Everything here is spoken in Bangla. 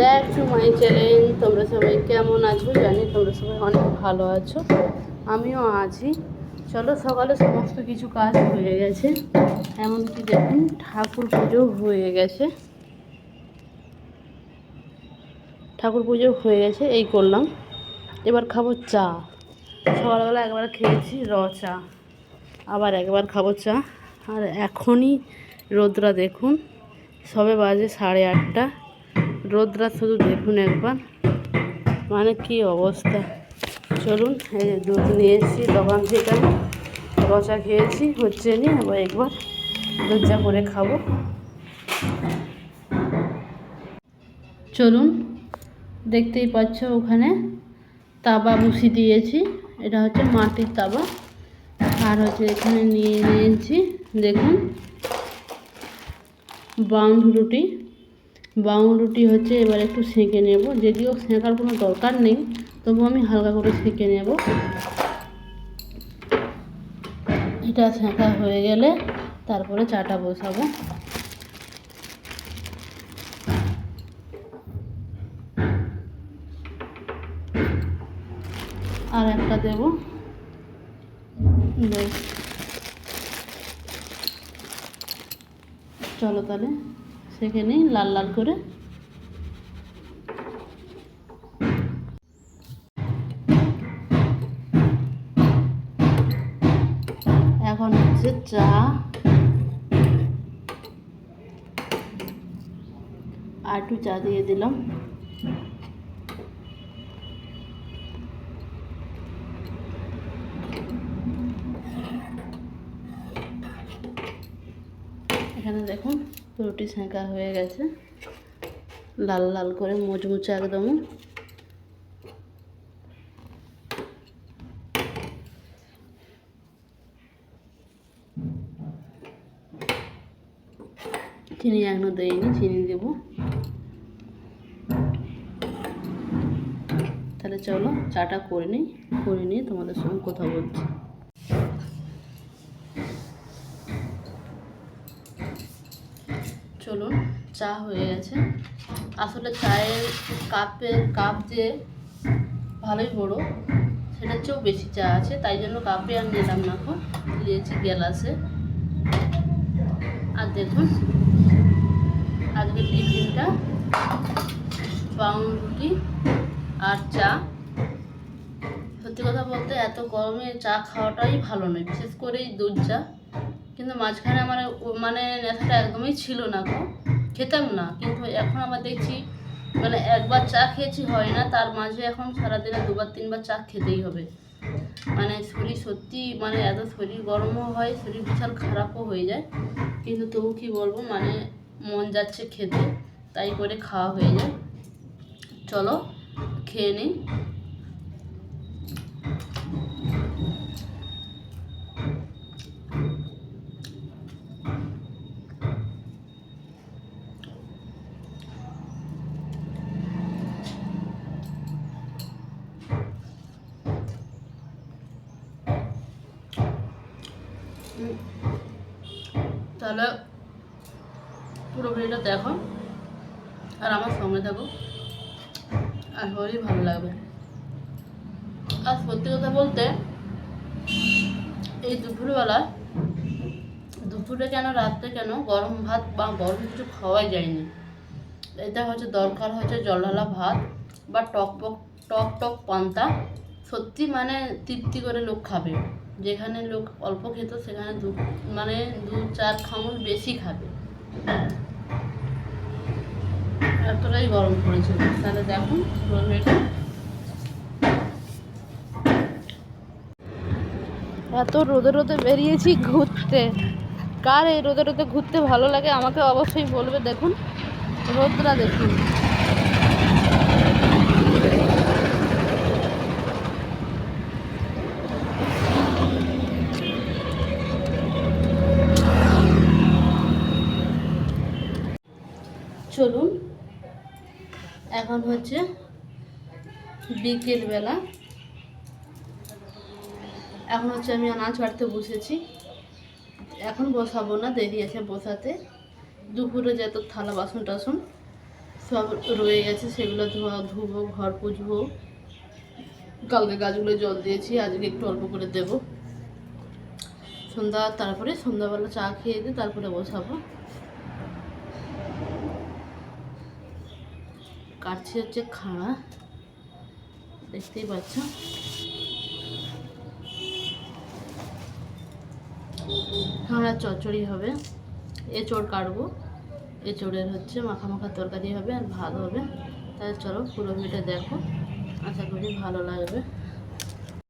Back to my channel. তোমরা সবাই কেমন আছো? জানি তোমরা সবাই অনেক ভালো আছো। আমিও আছি। চলো, সকালে সমস্ত কিছু কাজ হয়ে গেছে। এমনকি দেখুন, ঠাকুর পুজো হয়ে গেছে। ঠাকুর পুজো হয়ে গেছে, এই করলাম। এবার খাব চা। সকালবেলা একবার খেয়েছি, র চা। আবার একবার খাব চা। আর এখনই রোদরা দেখুন, সবে বাজে সাড়ে আটটা। রোদরা শুধু দেখুন একবার। মানে কি অবস্থা? চলুন, এই যে দুধ নিয়ে এসেছি দোকান থেকে। রচা খেয়েছি, হচ্ছে নি, আবার একবার দুধ চা করে খাব। চলুন, দেখতেই পাচ্ছ ওখানে তাবা বসি দিয়েছি। এটা হচ্ছে মাটির তাবা। আর হচ্ছে এখানে নিয়ে নিয়েছি দেখুন বাউন্ড রুটি। বাউন্ড রুটি হচ্ছে, এবার একটু সেঁকে নেব। যদিও সেঁকার কোনো দরকার নেই তবু আমি হালকা করে সেঁকে নেব। এটা সেঁকা হয়ে গেলে তারপরে চাটা বসাবো। আর একটা দেবো। চলো তাহলে। সেঁকে নিই, লাল লাল করে। এখন হচ্ছে চা। আর একটু চা দিয়ে দিলাম। এখানে দেখুন। রুটি সেঁকা হয়ে গেছে। লাল লাল করে মুচমুচে একদম। চিনি এখনও দেয়নি চিনি দেবো। তাহলে চলো চাটা করে নিই, করে নিয়ে তোমাদের সঙ্গে কথা বলছি। চলুন, চা হয়ে গেছে। আসলে চায়ের কাপের কাপ যে ভালোই বড়, সেটার চেয়েও বেশি চা আছে, তাই জন্য কাপে আর নিলাম না এখন। নিয়েছি গ্যালাসে। আর দেখুন, আজকের টিফিনটা পাউরুটি আর চা। সত্যি কথা বলতে, এত গরমে চা খাওয়াটাই ভালো নয়, বিশেষ করে এই দুধ চা। কিন্তু মাঝখানে আমার মানে নেশাটা একদমই ছিল না গো। খেতাম না। কিন্তু এখন আবার দেখছি মানে একবার চা খেয়েছি, হয় না, তার মাঝে এখন সারাদিনে দুবার, তিনবার চা খেতেই হবে। মানে শরীর সত্যি মানে এত শরীর গরমও হয়, শরীর বিশাল খারাপও হয়ে যায়। কিন্তু তবু কি বলব মানে মন যাচ্ছে খেতে, তাই করে খাওয়া হয়ে যায়। চলো, খেয়ে নিই। তাহলে পুরো ভিডিওটা দেখো। আর আমার সঙ্গে থাকো। আর হলেই ভালো লাগবে। আর সত্যি কথা বলতে, এই দুপুরবেলা, দুপুরে কেন, রাত্রে কেন, গরম ভাত বা গরম কিছু খাওয়াই যায়নি। এটা হচ্ছে দরকার হচ্ছে জলঢালা ভাত বা টক টক টক টক পান্তা। সত্যি মানে তৃপ্তি করে লোক খাবে। যেখানে লোক অল্প খেত, সেখানে দু মানে দু চার খামুল বেশি খাবে। এতটাই গরম পড়েছে। তাহলে দেখুন এত রোদে রোদে বেরিয়েছি ঘুরতে। কার এই রোদে রোদে ঘুরতে ভালো লাগে আমাকে অবশ্যই বলবে। দেখুন রোদরা দেখুন। চলুন। এখন হচ্ছে বিকেলবেলা এখন হচ্ছে আমি আনাজ বাড়তে বসেছি। এখন বসাবো না, দেরি আছে বসাতে। দুপুরে যত থালা বাসন টাসন সব রয়ে গেছে, সেগুলো ধোয়া, ধুবো, ঘর পুজবো। কালকে গাছগুলো জল দিয়েছি, আজকে একটু অল্প করে দেবো। সন্ধ্যা, তারপরে সন্ধ্যাবেলা চা খেয়ে দিয়ে তারপরে বসাবো। কাটছি হচ্ছে খাড়া। দেখতেই পাচ্ছ। খাড়া চচড়ি হবে। এঁচড় কাটবো। এঁচড়ের হচ্ছে মাখা মাখা তরকারি হবে আর ভালো হবে। তাহলে চলো পুরো ভিডিও দেখো। আশা করি ভালো লাগবে।